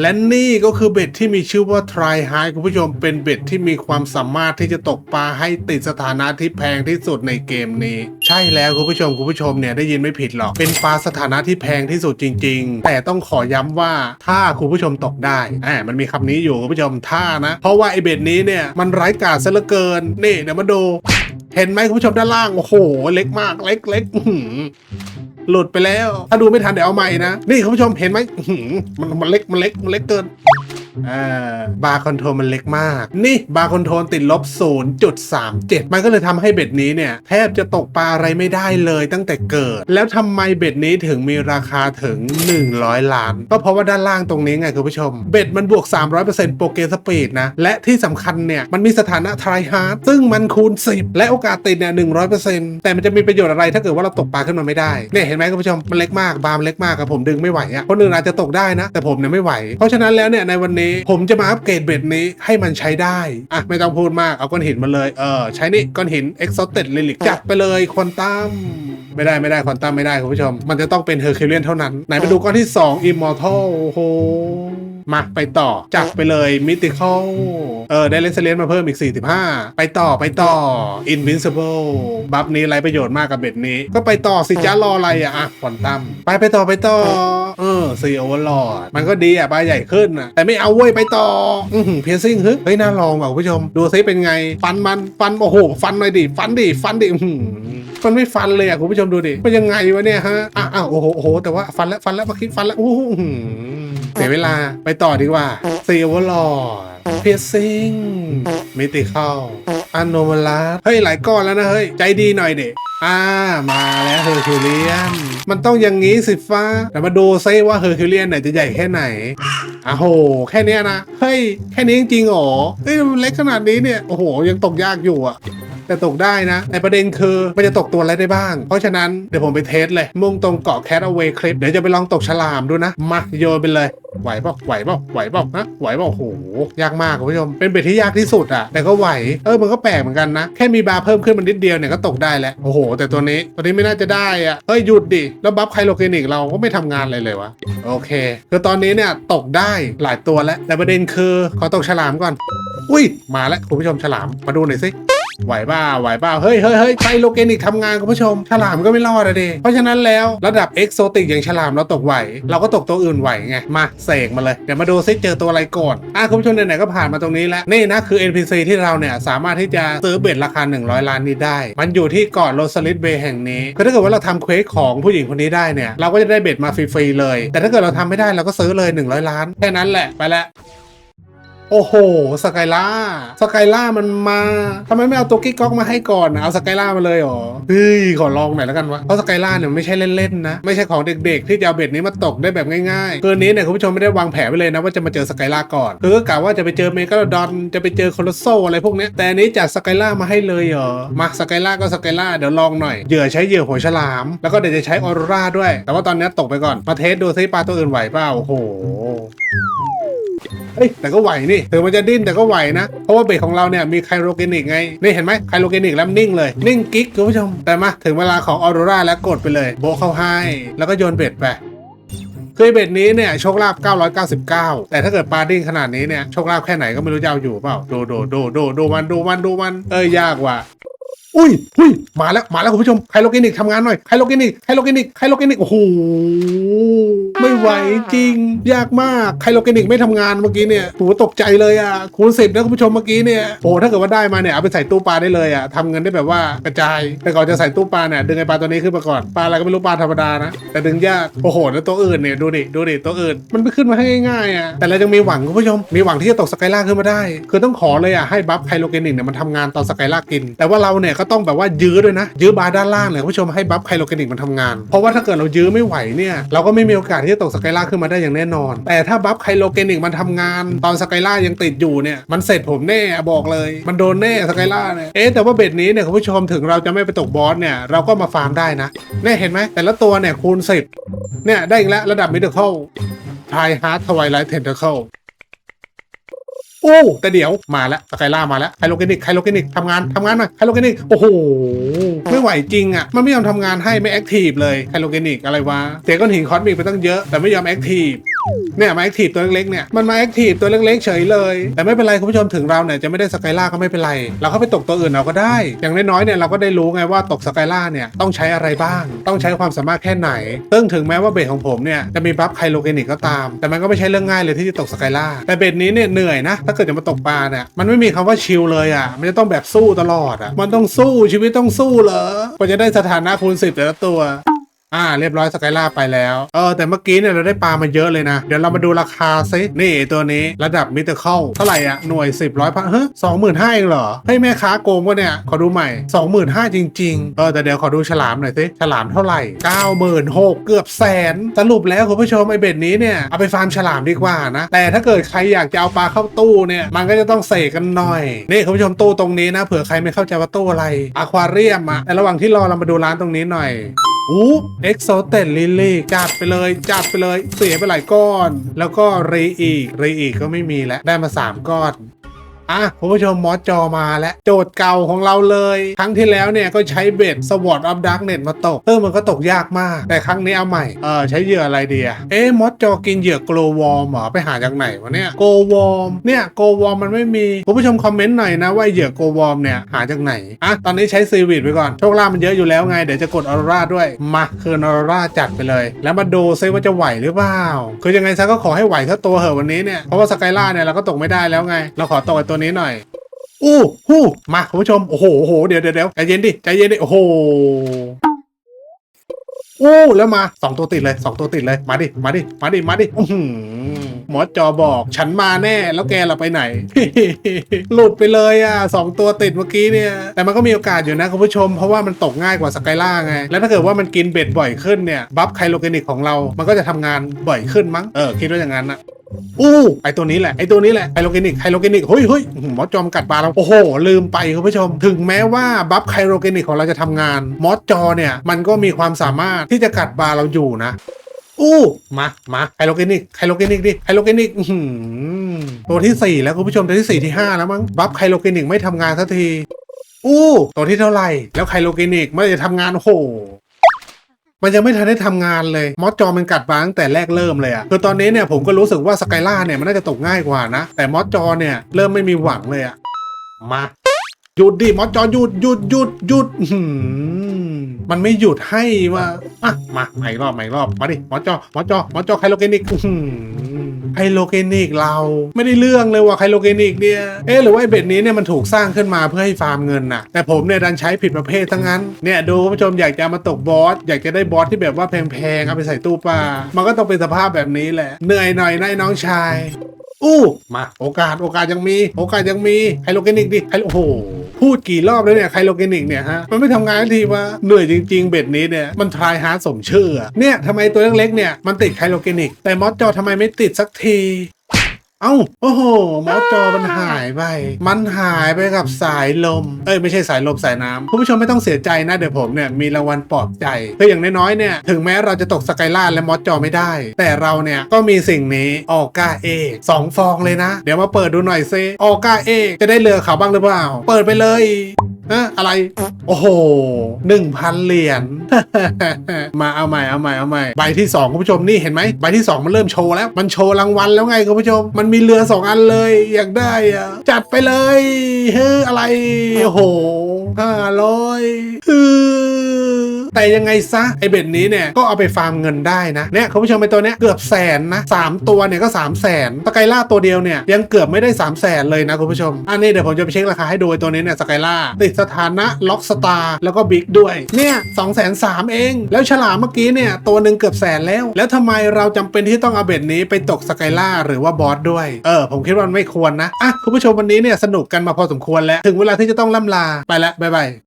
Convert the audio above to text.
และนี่ก็คือเบ็ดที่มีชื่อว่า Try High คุณผู้ชมเป็นเบ็ดที่มีความสามารถที่จะตกปลาให้ติดสถานะที่แพงที่สุดในเกมนี้ ใช่แล้วคุณผู้ชมคุณผู้ชมเนี่ยได้ยินไม่ผิดหรอก เป็นปลาสถานะที่แพงที่สุดจริง ๆ แต่ต้องขอย้ำว่าถ้าคุณผู้ชมตกได้อ่ามันมีคำนี้อยู่คุณผู้ชมถ้านะ เพราะว่าไอเบ็ดนี้เนี่ยมันไร้กาจซะเหลือเกินนี่เดี๋ยวมาดู เห็นไหมคุณผู้ชมด้านล่างโอ้โห เล็กมากเล็กเล็ก หือหลุดไปแล้ว ถ้าดูไม่ทันเดี๋ยวเอาใหม่นะ นี่คุณผู้ชมเห็นไหมอื้อหือมันมันเล็กมันเล็กมันเล็กเกิน บาร์คอนโทรลมันเล็กมาก นี่บาร์คอนโทรลติดลบ 0.37 มันก็เลยทำให้เบ็ดนี้เนี่ย แทบจะตกปลาอะไรไม่ได้เลยตั้งแต่เกิด แล้วทำไมเบ็ดนี้ถึงมีราคาถึง 100 ล้าน ก็เพราะว่าด้านล่างตรงนี้ไงคุณผู้ชม เบ็ดมันบวก 300%โปรเกสปีดนะ และที่สำคัญเนี่ยมันมีสถานะทรายฮาร์ดซึ่งมันคูณ 10 และโอกาสติดเนี่ย100%แต่มันจะมีประโยชน์อะไรถ้าเกิดว่าเราตกปลาขึ้นมาไม่ได้เนี่ยเห็นไหมคุณผู้ชมมันเล็กมากบาร์มนเล็กมากครับผมดึงไม่ไหวอะคนอื่นอาจจะตกได้นะ แต่ผมเนี่ยไม่ไหว เพราะฉะนั้นแล้วเนี่ยในวันนี้ผมจะมาอัปเกรดเบ็ดนี้ให้มันใช้ได้ อะ ไม่ต้องพูดมาก เอาก้อนหินมาเลย เออ ใช้นี่ก้อนหิน Exalted Relic จัดไปเลยควอนตัมไม่ได้ไม่ได้ควอนตัมไม่ได้คุณผู้ชม มันจะต้องเป็นเฮอร์คิวเลียนเท่านั้น ไหนมาดูก้อนที่ 2 Immortal โอ้โห มาไปต่อ จัดไปเลย Mythical เออได้เลสเลียนมาเพิ่มอีก 45 ไปต่อไปต่อ Invincible บัฟนี้ไรประโยชน์มากกับเบ็ดนี้ ก็ไปต่อสิจ้ารออะไรอะอะควอนตัมไปไปต่อไปต่อเออซีโอเวอร์ลอดมันก็ดีอะปลาใหญ่ขึ้นอะ แต่ไม่เอาเว้ยไปต่อ อือหือเพียซิ่งฮึเฮ้ย น่าลองว่ะคุณผู้ชม ดูซิเป็นไง ฟันมัน ฟัน โอ้โห ฟันหน่อยดิ ฟันดิ ฟันดิ อื มันไม่ฟันเลยอะคุณผู้ชมดูดิมันยังไงวะเนี่ยฮะอะอ้าวโอ้โหโอ้โหแต่ว่าฟันแล้วฟันแล้วเมื่อกี้ฟันแล้วโอ้โหอื้อหือเสียเวลาไปต่อดีกว่าเซีโอเวอร์ลอดเพียซิ่งมิติเข้าอันโนมาลัสเฮ้ยหลายก้อนแล้วนะเฮ้ยใจดีหน่อยเด็อ่ามาแล้วเฮอร์คิวเลียนมันต้องอย่างงี้สิฟ้าแต่มาดูซิว่าเฮอร์คิวเลียนเนี่ยจะใหญ่แค่ไหนอ้าวโห แค่เนี้ยนะ เฮ้ย แค่นี้จริงๆหรอเฮ้ยมันเล็กขนาดนี้เนี่ย โอ้โห ยังตกยากอยู่อะ แต่ตกได้นะแต่ประเด็นคือมันจะตกตัวอะไรได้บ้าง เพราะฉะนั้นเดี๋ยวผมไปเทสเลย มุ่งตรงเกาะแคทเอาไว้คลิปเดี๋ยวจะไปลองตกฉลามดูนะ มาโยนไปเลย ไหวเปล่าไหวเปล่าไหวเปล่านะไหวเปล่าโอ้โหยากมากคุณผู้ชม เป็นเบ็ดที่ยากที่สุดอะแต่ก็ไหวเออมันก็แปลกเหมือนกันนะ แค่มีบาร์เพิ่มขึ้นมันนิดเดียวเนี่ยก็ตกได้แล้วโอ้โห แต่ตัวนี้ตัวนี้ไม่น่าจะได้อะเฮ้ยหยุดดิแล้วบัฟไคโลเกนิกเราก็ไม่ทำงานอะไรเลยวะโอเคคือตอนนี้เนี่ยตกได้หลายตัวแล้วแต่ประเด็นคือขอตกฉลามก่อนอุ้ยมาแล้วคุณผู้ชมฉลามมาดูหน่อยสิ ไหวบ้าไหวบ้าเฮ้ยเฮ้ยเฮ้ยไคโลเกนิกทำงานคุณผู้ชม ฉลามก็ไม่รอดอะเดเพราะฉะนั้นแล้วระดับเอ็กโซติกอย่างฉลามเราตกไหว เราก็ตกตัวอื่นไหวไง มาเสกมาเลย เดี๋ยวมาดูซิเจอตัวอะไรก่อนอะคุณผู้ชมไหนๆก็ผ่านมาตรงนี้แล้ว นี่นะคือ NPC ที่เราเนี่ยสามารถที่จะซื้อเบ็ดราคา 100 ล้านนี้ได้ มันอยู่ที่เกาะโรสลิดเบย์แห่งนี้คือถ้าเกิดว่าเราทำเควสของผู้หญิงคนนี้ได้เนี่ยเราก็จะได้เบ็ดมาฟรีๆเลย แต่ถ้าเกิดเราทำไม่ได้เราก็ซื้อเลย 100 ล้านแค่นั้นแหละไปล้ว โอ้โหสกายล่าสกายล่ามันมาทำไมไม่เอาตัวกิ๊กก๊อกมาให้ก่อนนะเอาสกายล่ามาเลยเหรอเฮ้ยขอลองหน่อยแล้วกันวะเพราะสกายล่าเนี่ยไม่ใช่เล่นๆนะไม่ใช่ของเด็กๆ ที่จะเอาเบ็ดนี้มาตกได้แบบง่ายๆคืนนี้เนี่ยคุณผู้ชมไม่ได้วางแผนไว้เลยนะว่าจะมาเจอสกายล่าก่อนคือกะว่าจะไปเจอเมกาโดอนจะไปเจอโคอสโซอะไรพวกนี้แต่นี้จัดสกายล่ามาให้เลยเหรอมาสกายล่าก็สกายล่าเดี๋ยวลองหน่อยเหยื่อใช้เหยื่อหัวฉลาม แล้วก็เดี๋ยวจะใช้ออรราด้วย แต่ว่าตอนนี้ตกไปก่อนมาเทสดูซิปลาตัวอื่นไหวเปล่าโอ้โห เฮ้ยแต่ก็ไหวนี่ถึงมันจะดิ้นแต่ก็ไหวนะ เพราะว่าเบรกของเราเนี่ยมีไคโรเกนิกไง นี่เห็นไหมไคโรเกนิกแล้วนิ่งเลย นิ่งกิ๊กคุณผู้ชม แต่มาถึงเวลาของออโรราแล้วกดไปเลย โบเข้าให้ แล้วก็โยนเบ็ดไปคือเบ็ดนี้เนี่ยโชคลาภ999 แต่ถ้าเกิดปาดิ้งขนาดนี้เนี่ยโชคลาภแค่ไหนก็ไม่รู้จะเอาอยู่เปล่าดูดูดูดูดูมันดูมันดูมัน เอ้ยยากว่ะ อุ้ยอุ้ยมาแล้วมาแล้วคุณผู้ชมไคโลเกนิกทำงานหน่อยไคโลเกนิกไคโลเกนิกไคโลเกนิกโอ้โหไม่ไหวจริง ยากมากไคโลเกนิกไม่ทำงานเมื่อกี้เนี่ยโหตกใจเลยอะคูณสิบนะคุณผู้ชมเมื่อกี้เนี่ยโอ้ถ้าเกิดว่าได้มาเนี่ยเอาไปใส่ตู้ปลาได้เลยอะทำเงินได้แบบว่ากระจาย แต่ก่อนจะใส่ตู้ปลาเนี่ยดึงไอปลาตัวนี้ขึ้นมาก่อนปลาอะไรก็ไม่รู้ปลาธรรมดานะแต่ดึงยากโอ้โหแล้วตัวอื่นเนี่ยดูดิดูดิตัวอื่นมันไม่ขึ้นมาให้ง่ายๆอะแต่เรายังมีหวังคุณผู้ชมมีหวังที่จะตกสกายล่าขึ้นมาได้ คือต้องขอเลยอะให้บัฟไคโลเกนิกเนี่ยมันทำงานตอนสกายล่ากิน แต่ว่าเราเนี่ยก็ต้องแบบว่ายื้อด้วยนะ ยื้อบาร์ด้านล่างเนี่ยคุณผู้ชมให้บัฟไคลโลเกนิกมันทำงาน เพราะว่าถ้าเกิดเรายื้อไม่ไหวเนี่ยเราก็ไม่มีโอกาสที่จะตกสกายล่าขึ้นมาได้อย่างแน่นอน แต่ถ้าบัฟไคลโลเกนิกมันทำงาน ตอนสกายล่ายังติดอยู่เนี่ยมันเสร็จผมแน่บอกเลย มันโดนแน่สกายล่าเนี่ยเอ๊แต่ว่าเบ็ดนี้เนี่ยคุณผู้ชมถึงเราจะไม่ไปตกบอสเนี่ยเราก็มาฟาร์มได้นะเนี่ยเห็นไหมแต่ละตัวเนี่ยคูณสิบเนี่ยได้อีกแล้วระดับมิดเดิลเข้าทายฮาร์ดทวายไลท์เทนเทเคิล โอ้แต่เดี๋ยวมาแล้วสกายล่ามาแล้วไคโลเกนิกไคโลเกนิกทำงานทำงานหน่อยไคโลเกนิกโอ้โหไม่ไหวจริงอะมันไม่ยอมทำงานให้ไม่แอคทีฟเลยไคโลเกนิกอะไรวะเสียก้อนหินคอสมิกไปตั้งเยอะแต่ไม่ยอมแอคทีฟ เนี่ยมาแอคทีฟตัวเล็กๆเนี่ยมันมาแอคทีฟตัวเล็กๆเฉยเลย แต่ไม่เป็นไรคุณผู้ชมถึงเราเนี่ยจะไม่ได้สกายล่าก็ไม่เป็นไร เราเข้าไปตกตัวอื่นเราก็ได้ อย่างน้อยๆเนี่ยเราก็ได้รู้ไงว่าตกสกายล่าเนี่ยต้องใช้อะไรบ้าง ต้องใช้ความสามารถแค่ไหนซึ่งถึงแม้ว่าเบสของผมเนี่ยจะมีบัฟไคโลเกนิกก็ตาม แต่มันก็ไม่ใช่เรื่องง่ายเลยที่จะตกสกายล่าแต่เบสนี้เนี่ยเหนื่อยนะ ถ้าเกิดจะมาตกปลาเนี่ยมันไม่มีคำว่าชิลเลยอะมันจะต้องแบบสู้ตลอดอะมันต้องสู้ชีวิตต้องสู้เหรอกว่าจะได้สถานะคูณสิบแต่ละตัว อ่าเรียบร้อยสกายล่าไปแล้วเออแต่เมื่อกี้เนี่ยเราได้ปลามาเยอะเลยนะ เดี๋ยวเรามาดูราคาซินี่ตัวนี้ระดับมิเตอร์เข้าเท่าไหร่อะหน่วย 10ร้อยพันเฮ้ยสองหมื่นห้าเองเหรอเฮ้ยแม่ค้าโกงวะเนี่ย ขอดูใหม่สองหมื่นห้าจริง ๆ เออแต่เดี๋ยวขอดูฉลามหน่อยสิฉลามเท่าไหร่เก้าหมื่นหกเกือบแสนสรุปแล้วคุณผู้ชมไอเบ็ดนี้เนี่ยเอาไปฟาร์มฉลามดีกว่านะ แต่ถ้าเกิดใครอยากจะเอาปลาเข้าตู้เนี่ยมันก็จะต้องเสกกันหน่อยนี่คุณผู้ชมตู้ตรงนี้นะเผื่อใครไม่เข้าใจว่าตู้อะไรอะควาเรียมอะแต่ระหว่างที่รอเรามาดูร้านตรงนี้หน่อย อู้เอ็กโซเตนลิลี่จัดไปเลย จัดไปเลย เสียไปหลายก้อน แล้วก็รีอีกรีอีกก็ไม่มีแล้วได้มา 3 ก้อน อะคุณผู้ชมมอสจอมาแล้วโจทย์เก่าของเราเลย ครั้งที่แล้วเนี่ยก็ใช้เบ็ดสวอตออฟดักเน็ตมาตกเออมันก็ตกยากมาก แต่ครั้งนี้เอาใหม่เออใช้เหยื่ออะไรดีอะเอ๊มอสจอกินเหยื่อโกลวอร์มเหรอไปหาจากไหนวะเนี่ยโกวอร์มเนี่ยโกวอร์มมันไม่มีคุณผู้ชมคอมเมนต์หน่อยนะว่าเหยื่อโกวอร์มเนี่ยหาจากไหนอะตอนนี้ใช้ซีวิตไปก่อนโชคลาภมันเยอะอยู่แล้วไงเดี๋ยวจะกดออร่าด้วยมาคืนออร่าจัดไปเลย แล้วมาดูซิว่าจะไหวหรือเปล่าคือยังไงซะก็ขอให้ไหวเท่าตัวเหอะวันนี้เนี่ยเพราะว่าสกายล่าเนี่ยเราก็ตกไม่ได้แล้วไงเราขอตกไอตัวนี้หน่อยอู้หู้มาคุณผู้ชมโอ้โหโอ้โหเดี๋ยวเดี๋ยวเดี๋ยวใจเย็นดิใจเย็นดิโอ้โหอู้แล้วมาสองตัวติดเลยสองตัวติดเลยมาดิมาดิมาดิมาดิอื้อหือหมอจอบอกฉันมาแน่แล้วแกเราไปไหน หลุดไปเลยอะสองตัวติดเมื่อกี้เนี่ย แต่มันก็มีโอกาสอยู่นะคุณผู้ชม เพราะว่ามันตกง่ายกว่าสกายล่าไง แล้วถ้าเกิดว่ามันกินเบ็ดบ่อยขึ้นเนี่ย บัฟไคโลเกนิกของเรา มันก็จะทำงานบ่อยขึ้นมั้งเออคิดว่าอย่างนั้นนะ อู้ไอตัวนี้แหละไอตัวนี้แหละไฮโลเกนิกไฮโลเกนิกเฮ้ยเฮ้ยหมอสจอมกัดปลาเราโอ้โห ลืมไปคุณผู้ชม ถึงแม้ว่าบัฟไฮโลเกนิกของเราจะทำงานมอสจอเนี่ยมันก็มีความสามารถที่จะกัดปลาเราอยู่นะอู้มามาไฮโลเกนิกไฮโลเกนิกดิไฮโลเกนิกตัวที่ 4 แล้วคุณผู้ชมตัวที่ 4 ที่ 5 แล้วมั้งบัฟไฮโลเกนิกไม่ทำงานสักทีอู้ตัวที่เท่าไหร่แล้วไฮโลเกนิกไม่ได้ทำงานโอโห มันยังไม่ทันได้ทำงานเลยมอสจอมันกัดมาตั้งแต่แรกเริ่มเลยอะคือตอนนี้เนี่ยผมก็รู้สึกว่าสกายล่าเนี่ยมันน่าจะตกง่ายกว่านะ แต่มอสจอเนี่ยเริ่มไม่มีหวังเลยอะมาหยุดดิมอสจอหยุดหยุดหยุดหยุดอื้อหือมันไม่หยุดให้ว่าอะมาใหม่รอบใหม่รอบมาดิมอสจอมอสจอมอสจอไคโลเกนิกอื้อหือ ไคโลเกนิกเราไม่ได้เรื่องเลยว่ะไคโลเกนิกเนี่ย เอ๊ะหรือว่าไอ้เบ็ดนี้เนี่ยมันถูกสร้างขึ้นมาเพื่อให้ฟาร์มเงินน่ะ แต่ผมเนี่ยดันใช้ผิดประเภททั้งนั้น เนี่ยดูคุณผู้ชมอยากจะมาตกบอส อยากจะได้บอสที่แบบว่าแพงๆเอาไปใส่ตู้ปลา มันก็ต้องเป็นสภาพแบบนี้แหละ เหนื่อยหน่อยนายน้องชาย อู้ มาโอกาสโอกาสยังมี โอกาสยังมีไฮโลเกนิกดิไฮโลโอ้โห พูดกี่รอบแล้วเนี่ยไฮโลเกนิกเนี่ยฮะมันไม่ทำงานทันทีว่าเหนื่อยจริง ๆ เบ็ดนี้เนี่ยมันทรายฮาร์ดสมชื่อเนี่ยทำไมตัวเล็กๆเนี่ยมันติดไฮโลเกนิก แต่มอสจอทำไมไม่ติดสักที เอ้า โอ้โหมอสจอมันหายไป มันหายไปกับสายลม เอ้ยไม่ใช่สายลมสายน้ำคุณผู้ชมไม่ต้องเสียใจนะเดี๋ยวผมเนี่ยมีรางวัลปลอบใจคืออย่างน้อยๆเนี่ยถึงแม้เราจะตกสกายล่าและมอสจอไม่ได้ แต่เราเนี่ยก็มีสิ่งนี้ออกาเอกสองฟองเลยนะ เดี๋ยวมาเปิดดูหน่อยซิออกาเอกจะได้เรือเขาบ้างหรือเปล่า เปิดไปเลยอะอะไร โอ้โหหนึ่งพันเหรียญ มาเอาใหม่เอาใหม่เอาใหม่ ใบที่สองคุณผู้ชมนี่เห็นไหมใบที่สองมันเริ่มโชว์แล้ว มันโชว์รางวัลแล้วไงคุณผู้ชม มันมีเรือสองอันเลย อยากได้อะจัดไปเลยเฮ้ยอะไร โอ้โหห้าร้อย แต่ยังไงซะไอเบ็ดนี้เนี่ยก็เอาไปฟาร์มเงินได้นะเนี่ยคุณผู้ชมไอตัวเนี้ยเกือบแสนนะสามตัวเนี่ยก็สามแสนสกายล่าตัวเดียวเนี่ยยังเกือบไม่ได้สามแสนเลยนะคุณผู้ชม อันนี้เดี๋ยวผมจะไปเช็คราคาให้ดูตัวนี้เนี่ยสกายล่าติดสถานะล็อกสตาร์แล้วก็บิ๊กด้วยเนี่ยสองแสนสามเอง แล้วฉลามเมื่อกี้เนี่ยตัวหนึ่งเกือบแสนแล้ว แล้วทำไมเราจำเป็นที่ต้องเอาเบ็ดนี้ไปตกสกายล่าหรือว่าบอสด้วยเออผมคิดว่ามันไม่ควรนะอะคุณผู้ชมวันนี้เนี่ยสนุกกันมาพอสมควรแล้ว ถึงเวลาที่จะต้องล่ำลาไปแล้วบ๊ายบาย